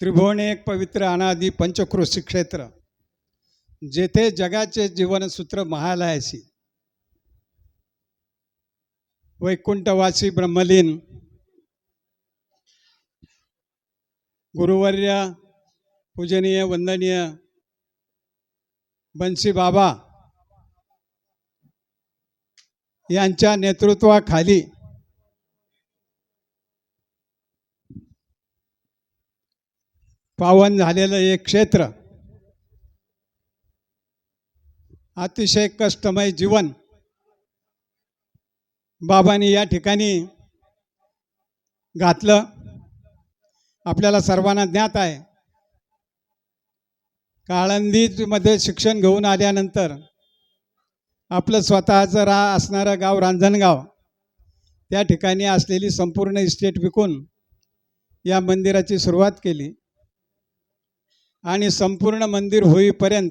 त्रिभुवन एक पवित्र अनादी पंचक्रोशी क्षेत्र जेथे जगाचे जीवनसूत्र महालयाशी वैकुंठवासी ब्रह्मलीन गुरुवर्य पूजनीय वंदनीय बन्सी बाबा यांच्या नेतृत्वाखाली पावन झालेलं एक क्षेत्र अतिशय कष्टमय जीवन बाबांनी या ठिकाणी घातलं. आपल्याला सर्वांना ज्ञात आहे. काळंदीमध्ये शिक्षण घेऊन आल्यानंतर आपलं स्वतःचं रा असणारं गाव रांजणगाव त्या ठिकाणी असलेली संपूर्ण इस्टेट विकून या मंदिराची सुरुवात केली. आणि संपूर्ण मंदिर होईपर्यंत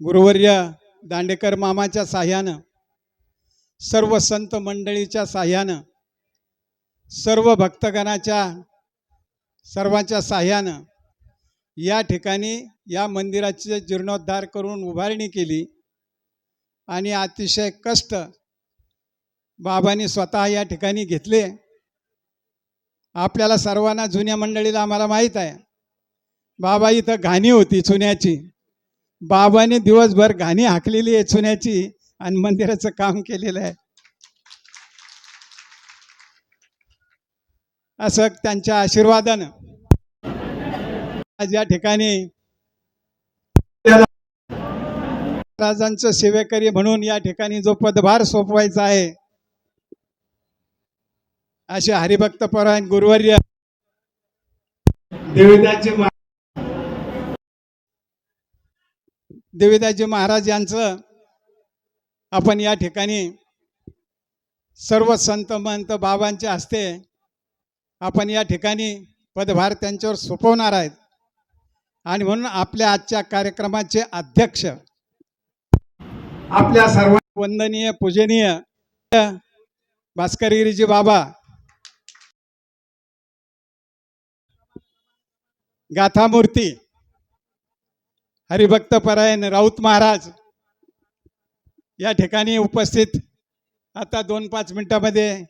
गुरुवर्य दांडेकर मामाच्या साह्यानं सर्व संत मंडळीच्या साह्यानं सर्व भक्तगणाच्या सर्वांच्या साह्यानं या ठिकाणी या मंदिराचे जीर्णोद्धार करून उभारणी केली आणि अतिशय कष्ट बाबांनी स्वतः या ठिकाणी घेतले. आपल्याला सर्वांना जुन्या मंडळीला आम्हाला माहीत आहे. बाबा इथं घाणी होती चुन्याची. बाबाने दिवसभर घाणी हाकलेली आहे चुन्याची आणि मंदिराचं काम केलेलं आहे. असं त्यांच्या आशीर्वादानं आज या ठिकाणी महाराजांचं सेवेकरी म्हणून या ठिकाणी जो पदभार सोपवायचा आहे असे हरिभक्त परायण गुरुवर्य देविदासजी देविदासजी महाराज यांचं आपण या ठिकाणी सर्व संत महंत बाबांच्या हस्ते आपण या ठिकाणी पदभार त्यांच्यावर सोपवणार आहेत. आणि म्हणून आपल्या आजच्या कार्यक्रमाचे अध्यक्ष आपल्या सर्व वंदनीय पूजनीय भास्करगिरीजी बाबा गाथामूर्ती हरिभक्त परायण राऊत महाराज या ठिकाणी उपस्थित आता दोन पाच मिनिटामध्ये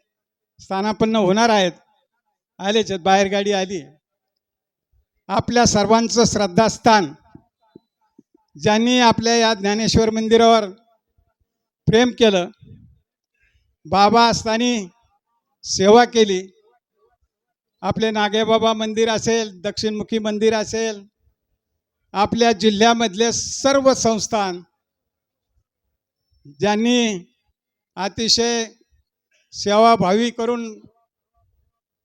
स्थानापन्न होणार आहेत. आलेच बाहेर गाडी आली. आपल्या सर्वांचं श्रद्धास्थान ज्यांनी आपल्या या ज्ञानेश्वर मंदिरावर प्रेम केलं बाबा असताना सेवा केली. आपले नागेबाबा मंदिर असेल दक्षिणमुखी मंदिर असेल आपल्या जिल्ह्यामधले सर्व संस्थान ज्यांनी अतिशय सेवाभावी करून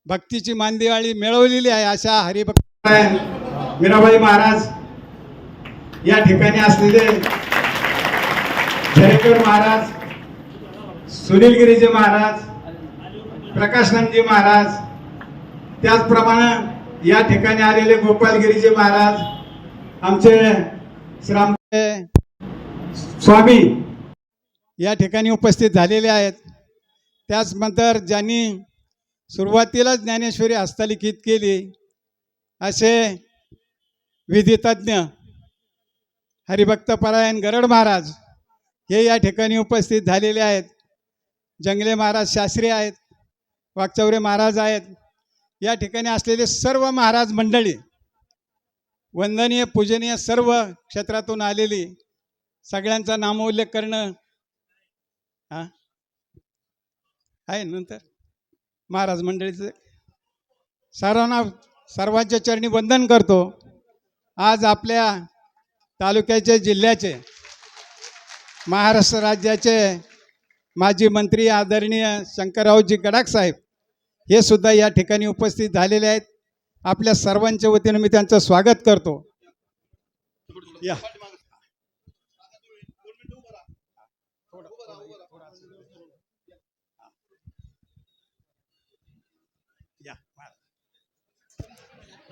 भक्तीची मांदिवाळी मिळवलेली आहे अशा हरिभक्त मीराबाई महाराज या ठिकाणी असलेले झरेकर महाराज सुनील गिरीजी महाराज प्रकाशनंदजी महाराज त्याचप्रमाणे या ठिकाणी आलेले गोपालगिरीजी महाराज आमचे श्राम स्वामी या ठिकाणी उपस्थित झालेले आहेत. त्याचनंतर ज्यांनी सुरुवातीलाच ज्ञानेश्वरी हस्तलिखित केली असे विधितज्ञ हरिभक्तपरायण गरड महाराज हे या ठिकाणी उपस्थित झालेले आहेत. जंगले महाराज शास्त्री आहेत वागचौरे महाराज आहेत. या ठिकाणी असलेले सर्व महाराज मंडळी वंदनीय पूजनीय सर्व क्षेत्रातून आलेली सगळ्यांचा नामोल्लेख करणं. हां? आहे नंतर? महाराज मंडळीचं सर्वांना सर्वांच्या चरणी वंदन करतो. आज आपल्या तालुक्याचे जिल्ह्याचे महाराष्ट्र राज्याचे माजी मंत्री आदरणीय शंकररावजी गडाख साहेब हे सुद्धा या ठिकाणी उपस्थित झालेले आहेत. आपल्या सर्वांच्या वतीने मी त्यांचं स्वागत करतो. या. या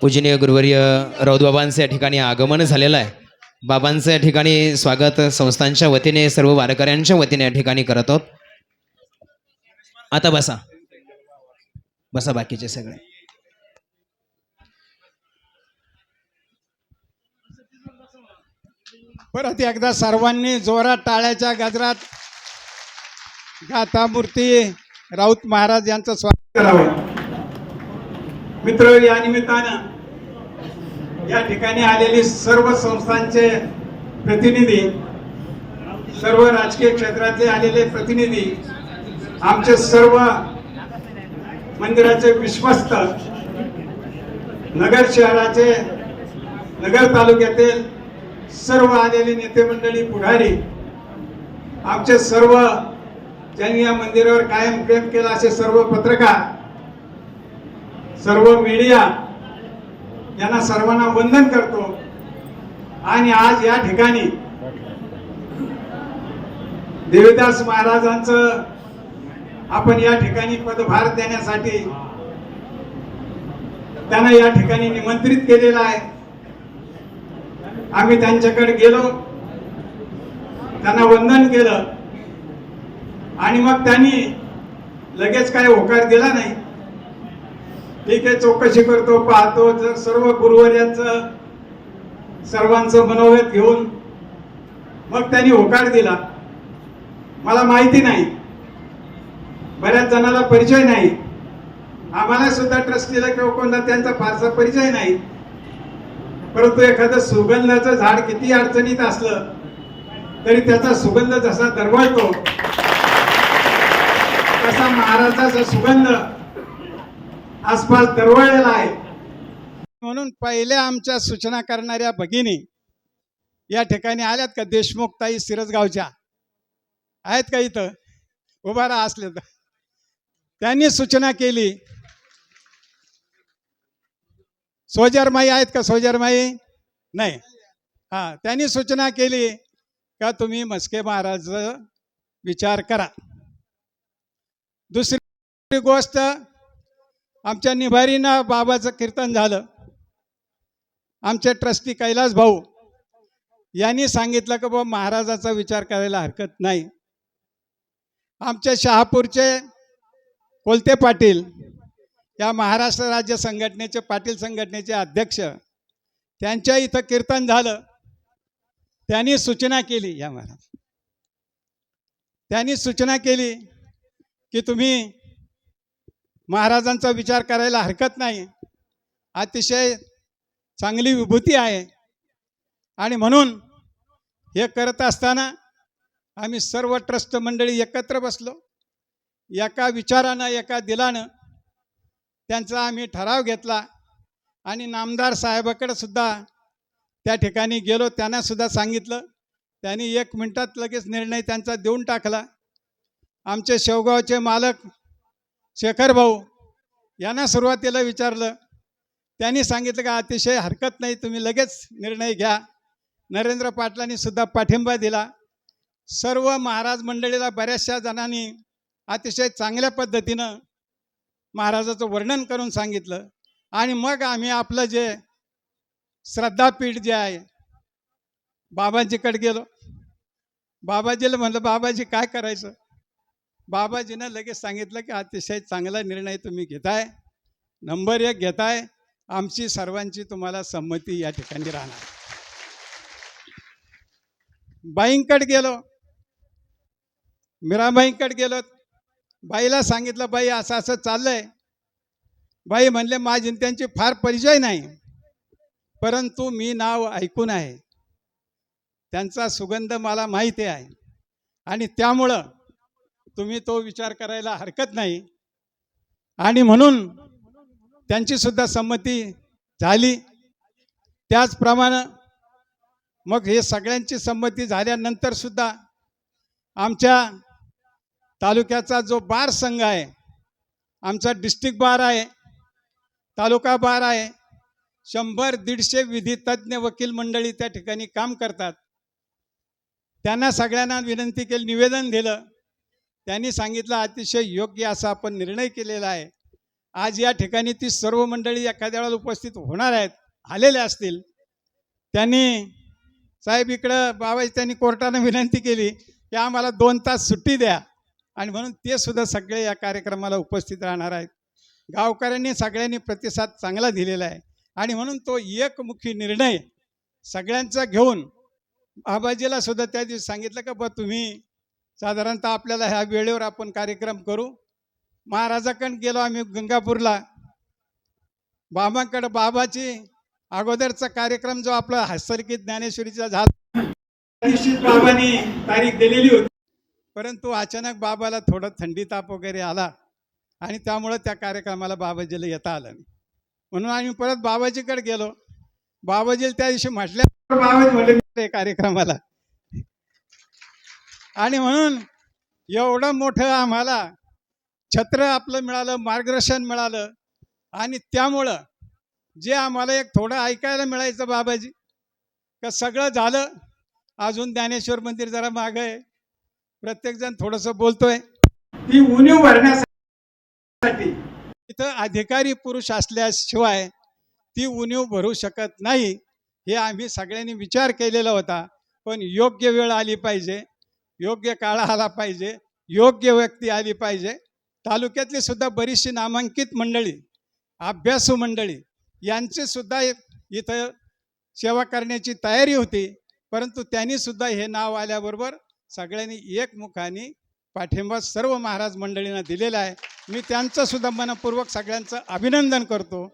पूजनीय गुरुवर्य राऊतबाबांचं या ठिकाणी आगमन झालेलं आहे. बाबांचं या ठिकाणी स्वागत संस्थांच्या वतीने सर्व वारकऱ्यांच्या वतीने या ठिकाणी करत आहोत. आता बसा. बसा बाकीचे सगळे. परत एकदा सर्वांनी जोरात टाळ्याच्या गजरात गाथामूर्ती राऊत महाराज यांचं स्वागत करावं. मित्र या निमित्तानं या ठिकाणी आलेली सर्व संस्थांचे प्रतिनिधी सर्व राजकीय क्षेत्रातले आलेले प्रतिनिधी आमचे सर्व मंदिराचे विश्वस्त नगर शहराचे नगर तालुक्यातील सर्व आलेले नेते मंडळी पुढारी आमचे सर्व ज्यांनी या मंदिरावर कायम प्रेम केला असे सर्व पत्रकार सर्व मीडिया यांना सर्वांना वंदन करतो. आणि आज या ठिकाणी देवीदास महाराजांचं आपण या ठिकाणी पदभार देण्यासाठी त्यांना या ठिकाणी निमंत्रित केलेलं आहे. आम्ही त्यांच्याकडे गेलो. त्यांना वंदन केलं. आणि मग त्यांनी लगेच काय होकार दिला नाही. ठीक आहे चौकशी करतो पाहतो जर सर्व गुरुवर्यांचं सर्वांचं मनोगत घेऊन मग त्यांनी होकार दिला. मला माहिती नाही. बऱ्याच जणाला परिचय नाही. आम्हाला सुद्धा ट्रस्टीला किंवा कोणता त्यांचा फारसा परिचय नाही. परंतु एखादं सुगंधाचं झाड किती अडचणीत असलं तरी त्याचा सुगंध जसा दरवळतो तसा महाराजाचा सुगंध आसपास दरवळलेला आहे. म्हणून पहिल्या आमच्या सूचना करणाऱ्या भगिनी या ठिकाणी आल्यात का? देशमुख ताई सिरसगावच्या आहेत का इथं? उभारा असले तर. त्यांनी सूचना केली सोजरमाई आहेत का सोजरमाई? नाही. हा त्यांनी सूचना केली का तुम्ही मस्के महाराज विचार करा. दुसरी गोष्ट आमच्या निभारीना बाबाचं कीर्तन झालं. आमचे ट्रस्टी कैलास भाऊ यांनी सांगितलं की बाबा महाराजाचा विचार करायला हरकत नाही. आमच्या शहापूरचे कोलते पाटील या महाराष्ट्र राज्य संघटनेचे पाटील संघटनेचे अध्यक्ष त्यांच्या इथं कीर्तन झालं. त्यांनी सूचना केली या महाराज. त्यांनी सूचना केली की तुम्ही महाराजांचा विचार करायला हरकत नाही. अतिशय चांगली विभूती आहे. आणि म्हणून हे करत असताना आम्ही सर्व ट्रस्ट मंडळी एकत्र बसलो. एका विचारानं एका दिलानं त्यांचा आम्ही ठराव घेतला. आणि नामदार साहेबाकडे सुद्धा त्या ठिकाणी गेलो. त्यांना सुद्धा सांगितलं. त्यांनी एक मिनटात लगेच निर्णय त्यांचा देऊन टाकला. आमचे शेवगावचे मालक शेखर भाऊ यांना सुरुवातीला विचारलं. त्यांनी सांगितलं का अतिशय हरकत नाही तुम्ही लगेच निर्णय घ्या. नरेंद्र पाटलांनी सुद्धा पाठिंबा दिला. सर्व महाराज मंडळीला बऱ्याचशा जणांनी अतिशय चांगल्या पद्धतीनं महाराजाचं वर्णन करून सांगितलं. आणि मग आम्ही आपलं जे श्रद्धापीठ जे आहे बाबाजीकडे गेलो. बाबाजीला म्हणलं बाबाजी काय करायचं? बाबाजीनं लगेच सांगितलं की अतिशय चांगला निर्णय तुम्ही घेताय. नंबर एक घेताय. आमची सर्वांची तुम्हाला संमती या ठिकाणी राहणार. बाईंकडे गेलो. मीराबाईंकडे गेलो. बाईला सांगितलं बाई असं असं चाललंय. बाई म्हणले माझी त्यांची फार परिचय नाही परंतु मी नाव ऐकून आहे. त्यांचा सुगंध मला माहिती आहे. आणि त्यामुळं तुम्ही तो विचार करायला हरकत नाही. आणि म्हणून त्यांची सुद्धा संमती झाली. त्याचप्रमाणे मग हे सगळ्यांची संमती झाल्यानंतर सुद्धा आमच्या तालुक्याचा जो बार संघ आहे आमचा डिस्ट्रिक्ट बार आहे तालुका बार आहे शंभर दीडशे विधितज्ञ वकील मंडळी त्या ठिकाणी काम करतात. त्यांना सगळ्यांना विनंती केली निवेदन दिलं. त्यांनी सांगितलं अतिशय योग्य असा आपण निर्णय केलेला आहे. आज या ठिकाणी ती सर्व मंडळी एखाद्या वेळेला उपस्थित होणार आहेत आलेले असतील. त्यांनी साहेब इकडं बाबाजी त्यांनी कोर्टानं विनंती केली की आम्हाला दोन तास सुट्टी द्या. आणि म्हणून ते सुद्धा सगळे या कार्यक्रमाला उपस्थित राहणार आहेत. गावकऱ्यांनी सगळ्यांनी प्रतिसाद चांगला दिलेला आहे. आणि म्हणून तो एकमुखी निर्णय सगळ्यांचा घेऊन आबाजीला सुद्धा त्या दिवशी सांगितलं का बा तुम्ही साधारणतः आपल्याला ह्या वेळेवर आपण कार्यक्रम करू. महाराजाकडे गेलो आम्ही गंगापूरला. बाबांकडे बाबाची अगोदरचा कार्यक्रम जो आपला हस्तलिखित ज्ञानेश्वरीचा झाला. बाबांनी तारीख दिलेली होती. परंतु अचानक बाबाला थोडं थंडी ताप वगैरे आला आणि त्यामुळं त्या कार्यक्रमाला बाबाजीला येता आलं नाही. म्हणून आम्ही परत बाबाजीकडे गेलो. बाबाजीला त्या दिवशी म्हटल्या बाबाजी म्हणले कार्यक्रमाला. आणि म्हणून एवढं मोठं आम्हाला छत्र आपलं मिळालं मार्गदर्शन मिळालं आणि त्यामुळं जे आम्हाला एक थोडं ऐकायला मिळायचं बाबाजी का सगळं झालं. अजून ज्ञानेश्वर मंदिर जरा मागं आहे. प्रत्येकजण थोडंसं बोलतोय. ती उणीव भरण्यासाठी. इथं अधिकारी पुरुष असल्याशिवाय ती उणीव भरू शकत नाही हे आम्ही सगळ्यांनी विचार केलेला होता. पण योग्य वेळ आली पाहिजे योग्य काळ आला पाहिजे योग्य व्यक्ती आली पाहिजे. तालुक्यातली सुद्धा बरीचशी नामांकित मंडळी अभ्यासू मंडळी यांची सुद्धा इथं सेवा करण्याची तयारी होती. परंतु त्यांनी सुद्धा हे नाव आल्याबरोबर सगळ्यांनी एकमुखाने पाठिंबा सर्व महाराज मंडळींना दिलेला आहे. मी त्यांचं सुद्धा मनपूर्वक सगळ्यांचं अभिनंदन करतो.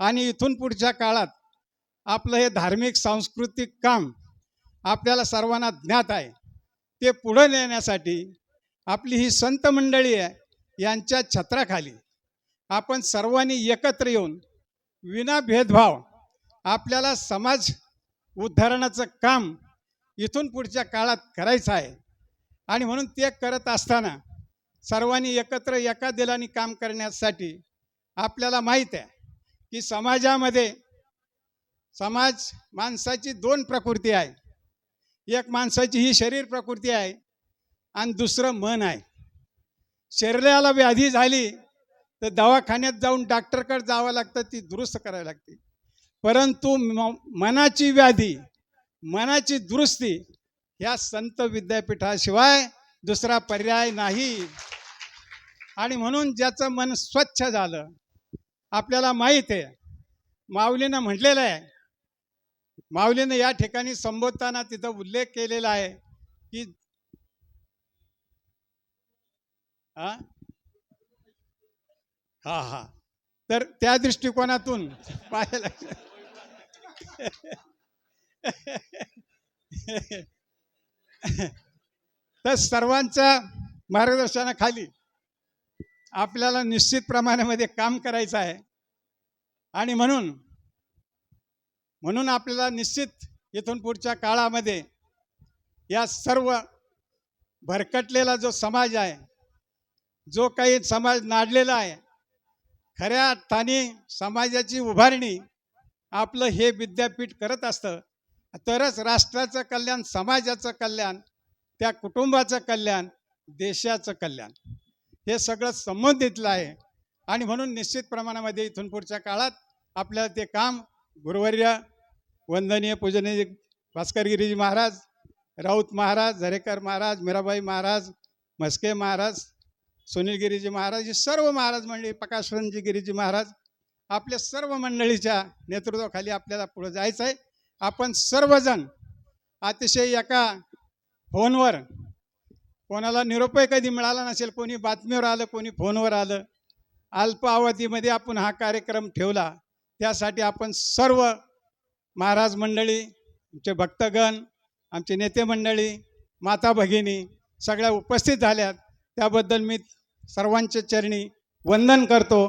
आणि इथून पुढच्या काळात आपलं हे धार्मिक सांस्कृतिक काम आपल्याला सर्वांना ज्ञात आहे. ते पुढं नेण्यासाठी आपली ही संत मंडळी आहे यांच्या छत्राखाली आपण सर्वांनी एकत्र येऊन विना भेदभाव आपल्याला समाज उद्धारणाचं काम इथून पुढच्या काळात करायचं आहे. आणि म्हणून ते करत असताना सर्वांनी एकत्र एका दिलाने काम करण्यासाठी आपल्याला माहीत आहे की समाजामध्ये समाज माणसाची दोन प्रकृती आहे. एक माणसाची ही शरीर प्रकृती आहे आणि दुसरं मन आहे. शरीराला व्याधी झाली तर दवाखान्यात जाऊन डॉक्टरकडे जावं लागतं ती दुरुस्त करावी लागते. परंतु म- मनाची व्याधी मनाची दुरुस्ती ह्या संत विद्यापीठाशिवाय दुसरा पर्याय नाही. आणि म्हणून ज्याचं मन स्वच्छ झालं आपल्याला माहीत आहे माऊलीनं म्हटलेलं आहे. माऊलीनं या ठिकाणी संबोधताना तिथं उल्लेख केलेला आहे की हा हा हा. तर त्या दृष्टिकोनातून पाहायला तर सर्वांच्या मार्गदर्शनाखाली आपल्याला निश्चित प्रमाणामध्ये काम करायचं आहे. आणि म्हणून म्हणून आपल्याला निश्चित इथून पुढच्या काळामध्ये या सर्व भरकटलेला जो समाज आहे जो काही समाज नाडलेला आहे खऱ्या अर्थाने समाजाची उभारणी आपलं हे विद्यापीठ करत असतं. तरच राष्ट्राचं कल्याण समाजाचं कल्याण त्या कुटुंबाचं कल्याण देशाचं कल्याण. हे सगळं संबंधितलं आहे. आणि म्हणून निश्चित प्रमाणामध्ये इथून पुढच्या काळात आपल्याला ते काम गुरुवर्य वंदनीय पूजनीय भास्करगिरीजी महाराज राऊत महाराज झरेकर महाराज मीराबाई महाराज म्हस्के महाराज सुनीलगिरीजी महाराज हे सर्व महाराज मंडळी प्रकाशरंजी गिरीजी महाराज आपल्या सर्व मंडळीच्या नेतृत्वाखाली आपल्याला पुढं जायचं आहे. आपण सर्वजण अतिशय एका फोनवर कोणाला निरोपय कधी मिळाला नसेल कोणी बातमीवर आलं कोणी फोनवर आलं अल्प अवधीमध्ये आपण हा कार्यक्रम ठेवला त्यासाठी आपण सर्व महाराज मंडळी आमचे भक्तगण आमचे नेते मंडळी माता भगिनी सगळ्या उपस्थित झाल्यात. त्याबद्दल मी सर्वांचे चरणी वंदन करतो.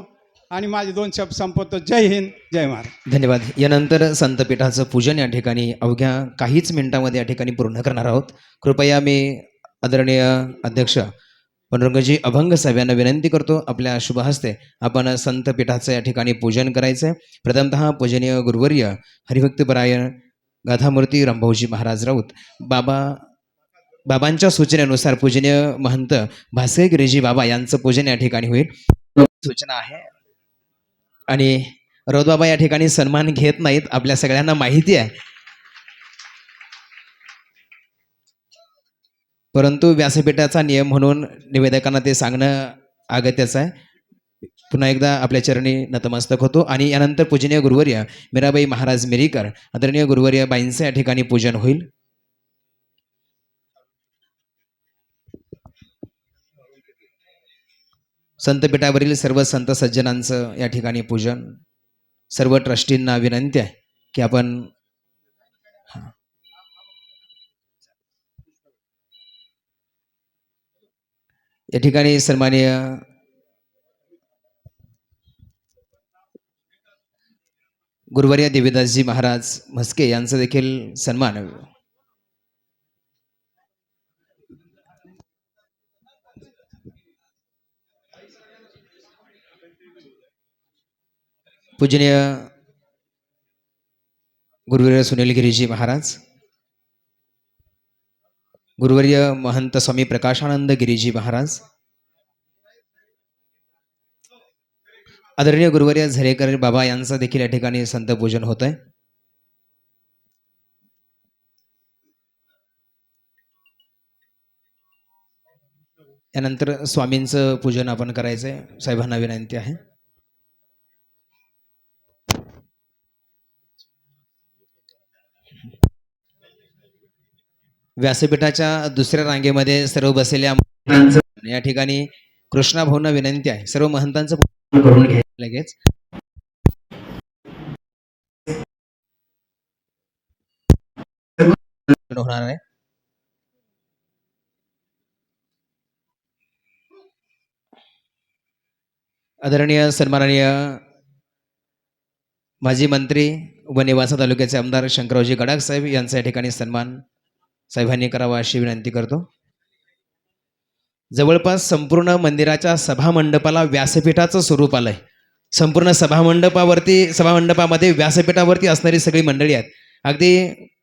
आणि माझे दोन शब्द संपवतो. जय हिंद जय महाराज. धन्यवाद. यानंतर संतपीठाचं पूजन या ठिकाणी अवघ्या काहीच मिनिटांमध्ये या ठिकाणी पूर्ण करणार आहोत. कृपया मी आदरणीय अध्यक्ष पांडुरंगजी अभंग साहेब यांना विनंती करतो आपल्या शुभ हस्ते आपण संतपीठाचं या ठिकाणी पूजन करायचं आहे प्रथमतः पूजनीय गुरुवर्य हरिभक्तपरायण गाथामूर्ती रामभाऊजी महाराज राऊत. बाबा बाबांच्या सूचनेनुसार पूजनीय महंत भास्करगिरीजी बाबा यांचं पूजन या ठिकाणी होईल. सूचना आहे. आणि बाबा या ठिकाणी सन्मान घेत नाहीत. आपल्या सगळ्यांना माहिती आहे. परंतु व्यासपीठाचा नियम म्हणून निवेदकांना ते सांगणं अगत्याचं आहे. पुन्हा एकदा आपल्या चरणी नतमस्तक होतो. आणि यानंतर पूजनीय गुरुवर्य मीराबाई महाराज मिरीकर आदरणीय गुरुवर्य बाईंचं या ठिकाणी पूजन होईल. संतपीठावरील सर्व संत सज्जनांचं या ठिकाणी पूजन सर्व ट्रस्टींना विनंती आहे की आपण या ठिकाणी सन्माननीय गुरुवर्य देवीदासजी महाराज म्हस्के यांचा देखील सन्मान पूजनीय गुरुवर्य सुनील गिरीजी महाराज गुरुवर्य महंत स्वामी प्रकाशानंद गिरीजी महाराज आदरणीय गुरुवर्य झरेकर बाबा यांचं देखील या ठिकाणी संत पूजन होत आहे यानंतर स्वामींचं पूजन आपण करायचंय. साहेबांना विनंती आहे. व्यासपीठाच्या दुसऱ्या रांगेमध्ये सर्व बसलेल्या या ठिकाणी कृष्णा भाऊंना विनंती आहे. सर्व महंतांचं पूजन करून घ्या. लगेच. होणार आहे. आदरणीय सन्माननीय माजी मंत्री व निवासा तालुक्याचे आमदार शंकररावजी गडाख साहेब यांचा या ठिकाणी सन्मान साहेबांनी करावा अशी विनंती करतो. जवळपास संपूर्ण मंदिराच्या सभामंडपाला व्यासपीठाचं स्वरूप आलंय. संपूर्ण सभामंडपावरती सभामंडपामध्ये व्यासपीठावरती असणारी सगळी मंडळी आहेत. अगदी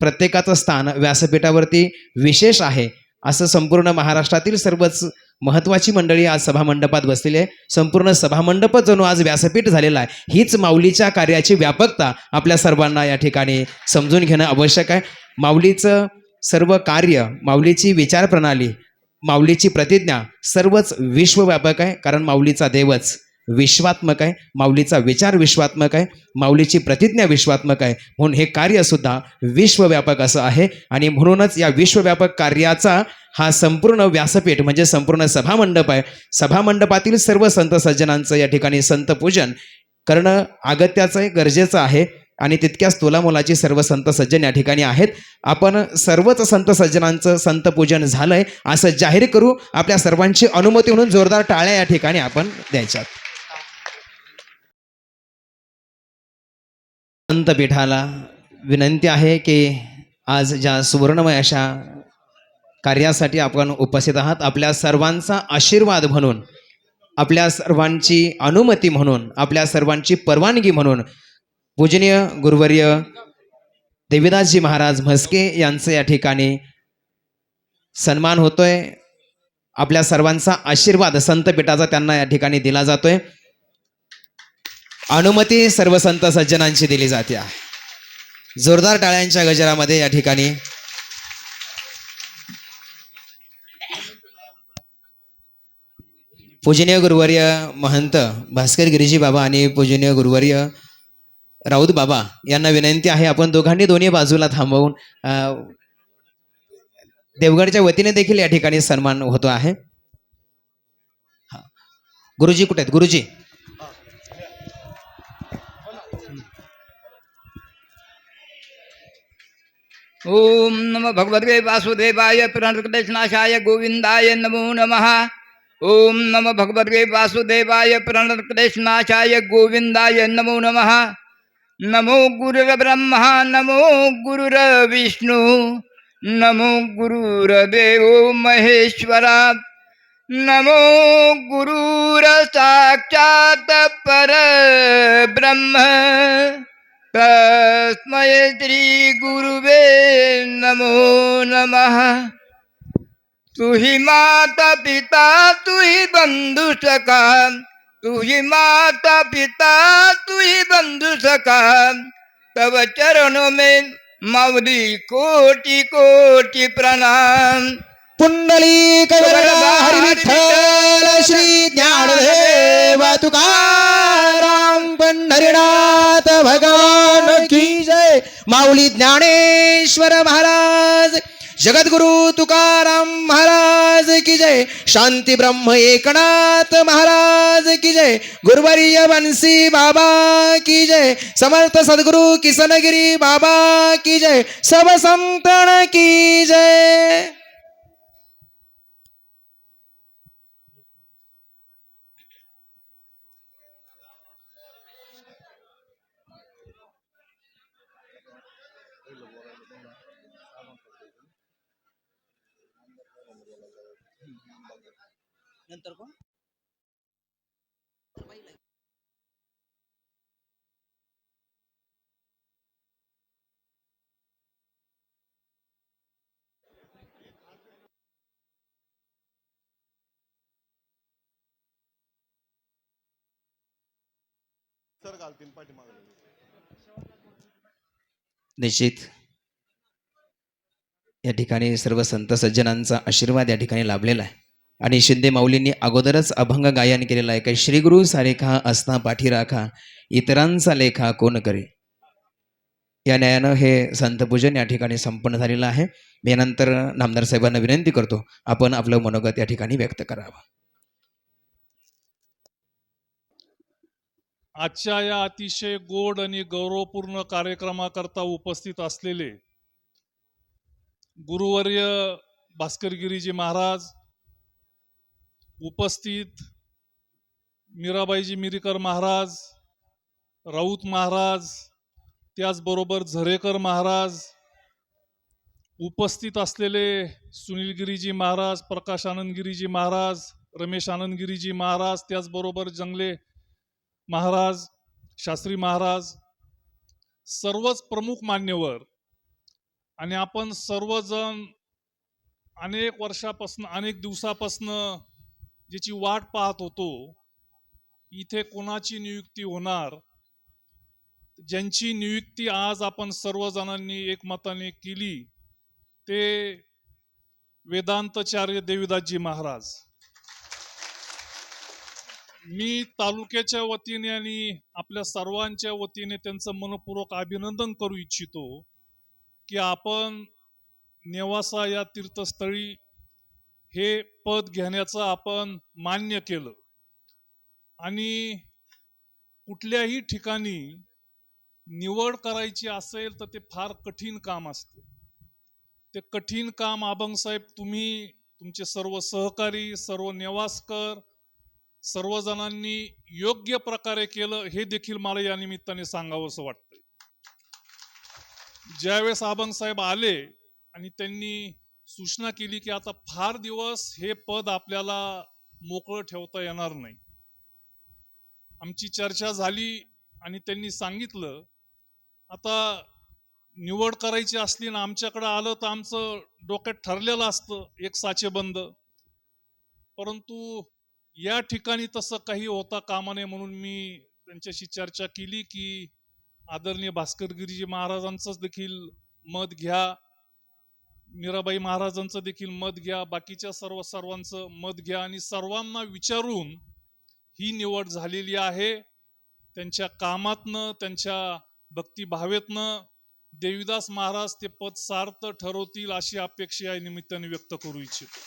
प्रत्येकाचं स्थान व्यासपीठावरती विशेष आहे असं संपूर्ण महाराष्ट्रातील सर्वच महत्वाची मंडळी आज सभामंडपात बसलेली आहे. संपूर्ण सभामंडपच जणू आज व्यासपीठ झालेला आहे. हीच माऊलीच्या कार्याची व्यापकता आपल्या सर्वांना या ठिकाणी समजून घेणं आवश्यक आहे. माऊलीचं सर्व कार्य माऊलीची विचारप्रणाली माऊलीची प्रतिज्ञा सर्वच विश्वव्यापक आहे. कारण माऊलीचा देवच विश्वात्मक आहे. माऊलीचा विचार विश्वात्मक आहे. माऊलीची प्रतिज्ञा विश्वात्मक आहे. म्हणून हे कार्यसुद्धा विश्वव्यापक असं आहे. आणि म्हणूनच या विश्वव्यापक कार्याचा हा संपूर्ण व्यासपीठ म्हणजे संपूर्ण सभामंडप आहे. सभामंडपातील सर्व संत सज्जनांचं या ठिकाणी संत पूजन करणं अगत्याचं आहे गरजेचं आहे. आणि तितक्याच तुला मुलाची सर्व संत सज्जन या ठिकाणी आहेत. आपण सर्वच संत सज्जनांचं संत पूजन झालंय असं जाहीर करू. आपल्या सर्वांची अनुमती म्हणून जोरदार टाळ्या या ठिकाणी आपण द्यायच्यात. संतपीठाला विनंती आहे की आज ज्या सुवर्णमय अशा कार्यासाठी आपण उपस्थित आहात आपल्या सर्वांचा आशीर्वाद म्हणून आपल्या सर्वांची अनुमती म्हणून आपल्या सर्वांची परवानगी म्हणून पूजनीय गुरुवर्य देवीदासजी महाराज म्हस्के यांचं या ठिकाणी सन्मान होतोय. आपल्या सर्वांचा आशीर्वाद संतपीठाचा त्यांना या ठिकाणी दिला जातोय. अनुमती सर्व संत सज्जनांची दिली जाते. जोरदार टाळ्यांच्या गजरामध्ये या ठिकाणी पूजनीय गुरुवर्य महंत भास्कर गिरीजी बाबा आणि पूजनीय गुरुवर्य राऊत बाबा यांना विनंती आहे आपण दोघांनी दोन्ही बाजूला थांबवून देवगडच्या वतीने देखील या ठिकाणी सन्मान होतो आहे. हा. गुरुजी कुठे आहेत? गुरुजी. ओम नम भगवते वासुदेवाय प्रणकृष्णाशाय गोविंदाय नमो नमः। ओम नम भगवते वासुदेवाय प्रणकृष्णाशाय गोविंदाय नमो नमः। नमो गुरुर्ब्रह्मा नमो गुरुर्विष्णु नमो गुरुर्देवो महेश्वरा नमो गुरुर साक्षात परब्रह्म तस्मय श्री गुरुवे नमो नमः। तुही माता पिता तुही बंधू सखा तू ही माता पिता तू ही बंधू सखा तव चरणों में माऊली कोटि कोटि प्रणाम. पुंडली हरी विठ्ठल श्री ज्ञानदेव. तुकाराम पंढरीनाथ भगवान की जय. माऊली ज्ञानेश्वर महाराज जगद्गुरु तुकाराम महाराज की जय शांती ब्रह्म एकनाथ महाराज की जय गुरुवर्य बंसी बाबा की जय समर्थ सद्गुरु किसनगिरी बाबा की जय सब संतन की जय। निश्चित. या ठिकाणी सर्व संत सज्जनांचा आशीर्वाद या ठिकाणी लाभलेला आहे. आणि शिंदे माऊलींनी अगोदरच अभंग गायन केलेलं आहे. काही श्रीगुरु सारेखा असता पाठी राखा इतरांचा लेखा कोण करे? या न्यायानं हे संतपूजन या ठिकाणी संपन्न झालेलं आहे. मी यानंतर नामदार साहेबांना विनंती करतो आपण आपलं मनोगत या ठिकाणी व्यक्त करावं. आजच्या या अतिशय गोड आणि गौरवपूर्ण कार्यक्रमाकरता उपस्थित असलेले गुरुवर्य भास्करगिरीजी महाराज उपस्थित मीराबाईजी मिरीकर महाराज राऊत महाराज त्याचबरोबर झरेकर महाराज उपस्थित असलेले सुनीलगिरीजी महाराज प्रकाश आनंदगिरीजी महाराज रमेश आनंदगिरीजी महाराज त्याचबरोबर जंगले महाराज शास्त्री महाराज सर्वच प्रमुख मान्यवर. आणि आपण सर्वजण अनेक वर्षापासून अनेक दिवसापासनं ज्याची वाट पाहत होतो इथे कोणाची नियुक्ती होणार? ज्यांची नियुक्ती आज आपण सर्वजणांनी एकमताने केली ते वेदांतचार्य देविदासजी महाराज. मी तालुक्याच्या वतीने आणि आपल्या सर्वांच्या वतीने त्यांचं मनपूर्वक अभिनंदन करू इच्छितो की आपण नेवासा या तीर्थस्थळी हे पद घेण्याचं आपण मान्य केलं. आणि कुठल्याही ठिकाणी निवड करायची असेल तर ते फार कठीण काम असतं. ते कठीण काम आबंगसाहेब तुम्ही तुमचे सर्व सहकारी सर्व नेवासकर सर्वजणांनी योग्य प्रकारे केलं हे देखील मला या निमित्ताने सांगावंसं वाटतंय. ज्यावेळेस आबंगसाहेब आले आणि त्यांनी सूचना केली की आता फार दिवस हे पद आपल्याला मोकळं ठेवता येणार नाही. आमची चर्चा झाली आणि त्यांनी सांगितलं आता निवड करायची असली ना आमच्याकडं आलं तर आमचं डोक्यात ठरलेलं असतं एक साचेबंद. परंतु या ठिकाणी तसं काही होता कामा नये म्हणून मी त्यांच्याशी चर्चा केली की आदरणीय भास्करगिरीजी महाराजांचंच देखील मत घ्या. मीराबाई महाराजांचं देखील मत घ्या बाकीच्या सर्व सर्वांचं मत घ्या आणि सर्वांना विचारून ही निवड झालेली आहे. त्यांच्या कामातनं त्यांच्या भक्तिभावेतनं देविदास महाराज ते पद सार्थ ठरवतील अशी अपेक्षा या निमित्ताने व्यक्त करू इच्छितो.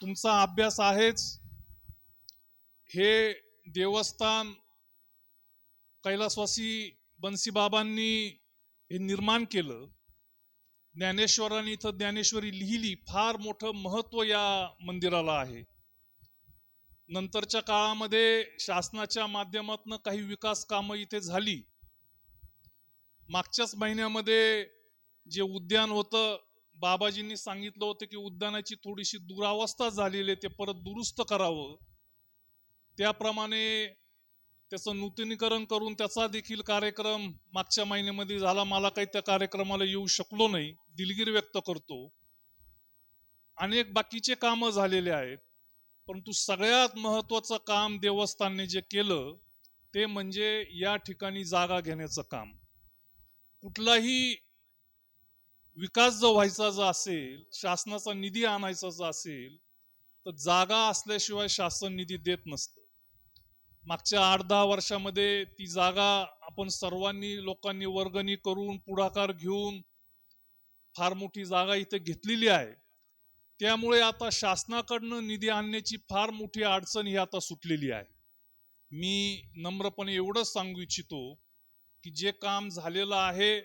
तुमचा अभ्यास आहेच. हे देवस्थान कैलासवासी बन्सीबाबांनी हे निर्माण केलं. ज्ञानेश्वरांनी इथं ज्ञानेश्वरी लिहिली फार मोठं महत्त्व या मंदिराला आहे. नंतरच्या काळामध्ये शासनाच्या माध्यमातून काही विकास कामं इथे झाली. मागच्याच महिन्यामध्ये जे उद्यान होतं बाबाजींनी सांगितलं होतं की उद्यानाची थोडीशी दुरावस्था झालेली आहे ते परत दुरुस्त करावं. त्याप्रमाणे त्याचं नूतनीकरण करून त्याचा देखील कार्यक्रम मागच्या महिन्यामध्ये झाला. मला काही त्या कार्यक्रमाला येऊ शकलो नाही. दिलगीर व्यक्त करतो. अनेक बाकीचे कामं झालेले आहेत. परंतु सगळ्यात महत्वाचं काम देवस्थानने जे केलं ते म्हणजे या ठिकाणी जागा घेण्याचं काम. कुठलाही विकास जो व्हायचा जो असेल शासनाचा निधी आणायचा जो असेल तर जागा असल्याशिवाय शासन निधी देत नसतं. मागच्या आठ दहा वर्षामध्ये ती जागा आपण सर्वांनी लोकांनी वर्गणी करून पुढाकार घेऊन फार मोठी जागा इथे घेतलेली आहे. त्यामुळे आता शासनाकडनं निधी आणण्याची फार मोठी अडचण ही आता सुटलेली आहे. मी नम्रपणे एवढंच सांगू इच्छितो की जे काम झालेलं आहे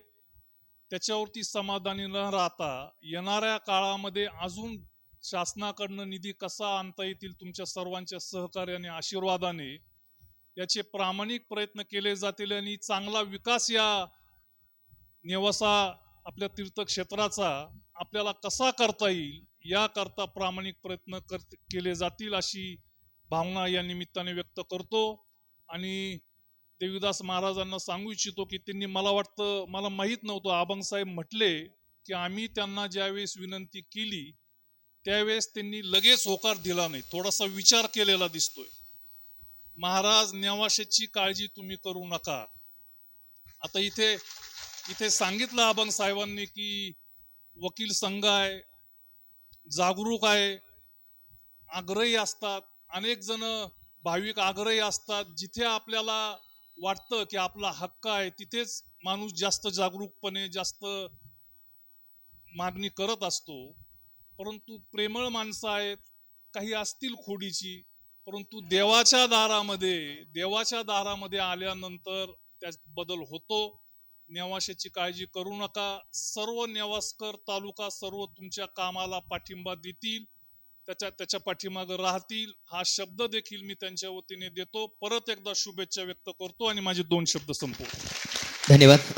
त्याच्यावरती समाधानी न राहता येणाऱ्या काळामध्ये अजून शासनाकडनं निधी कसा आणता येतील तुमच्या सर्वांच्या सहकार्याने आशीर्वादाने याचे प्रामाणिक प्रयत्न केले जातील आणि चांगला विकास या नेवासा आपल्या तीर्थक्षेत्राचा आपल्याला कसा करता येईल याकरता प्रामाणिक प्रयत्न कर केले जातील अशी भावना या निमित्ताने व्यक्त करतो. आणि देवीदास महाराजांना सांगू इच्छितो की त्यांनी मला वाटतं मला माहीत नव्हतं आबंगसाहेब म्हटले की आम्ही त्यांना ज्यावेळेस विनंती केली त्यावेळेस त्यांनी लगेच होकार दिला नाही. थोडासा विचार केलेला दिसतोय. महाराज नेवाशाची काळजी तुम्ही करू नका. आता इथे इथे सांगितलं अभंग साहेबांनी की वकील संघ आहे जागरूक आहे आग्रही असतात. अनेक जण भाविक आग्रही असतात. जिथे आपल्याला वाटतं की आपला हक्क आहे तिथेच माणूस जास्त जागरूकपणे जास्त मागणी करत असतो. परंतु प्रेमळ माणसं आहेत काही असतील खोडीची परंतु देवाच्या दारामध्ये देवाच्या दारामध्ये आल्यानंतर त्यात बदल होतो. नेवाशाची काळजी करू नका. सर्व नेवासकर तालुका सर्व तुमच्या कामाला पाठिंबा देतील त्याच्या त्याच्या पाठीमागं राहतील. हा शब्द देखील मी त्यांच्या वतीने देतो. परत एकदा शुभेच्छा व्यक्त करतो आणि माझे दोन शब्द संपवतो. धन्यवाद.